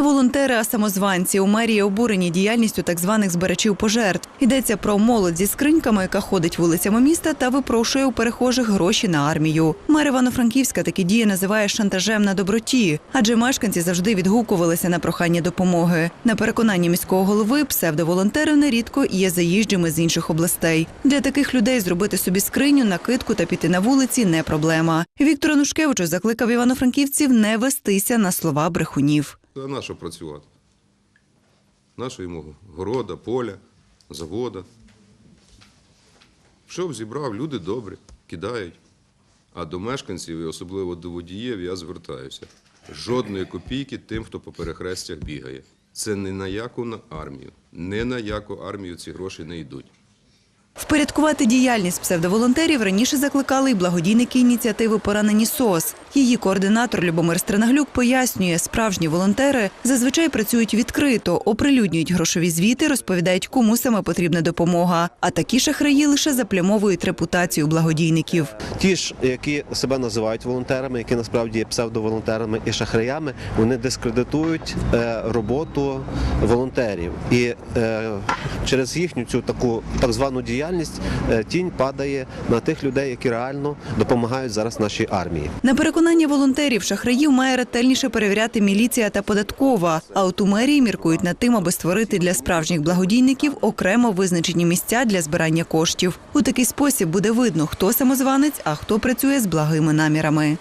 Не волонтери, а самозванці у мерії обурені діяльністю так званих збирачів пожертв. Йдеться про молодь зі скриньками, яка ходить вулицями міста та випрошує у перехожих гроші на армію. Мер Івано-Франківська такі дії називає шантажем на доброті, адже мешканці завжди відгукувалися на прохання допомоги. На переконання міського голови псевдоволонтери нерідко є заїжджими з інших областей. Для таких людей зробити собі скриню, накидку та піти на вулиці не проблема. Віктор Анушкевичу закликав івано-франківців не вестися на слова брехунів. А на що працювати? Нащо йому города, поля, завода? Щоб зібрав, люди добрі, кидають. А до мешканців і особливо до водіїв я звертаюся. Жодної копійки тим, хто по перехрестях бігає. Це не на яку на армію. Не на яку армію ці гроші не йдуть. Впорядкувати діяльність псевдоволонтерів раніше закликали й благодійники ініціативи Поранені СОС. Її координатор Любомир Стренаглюк пояснює, справжні волонтери зазвичай працюють відкрито, оприлюднюють грошові звіти, розповідають, кому саме потрібна допомога. А такі шахраї лише заплямовують репутацію благодійників. Ті ж, які себе називають волонтерами, які насправді є псевдоволонтерами і шахраями, вони дискредитують е, роботу волонтерів. І е, через їхню цю таку так звану діяльність е, тінь падає на тих людей, які реально допомагають зараз нашій армії. На переконання волонтерів, шахраїв має ретельніше перевіряти міліція та податкова. А от у мерії міркують над тим, аби створити для справжніх благодійників окремо визначені місця для збирання коштів. У такий спосіб буде видно, хто самозванець, а хто працює з благими намірами.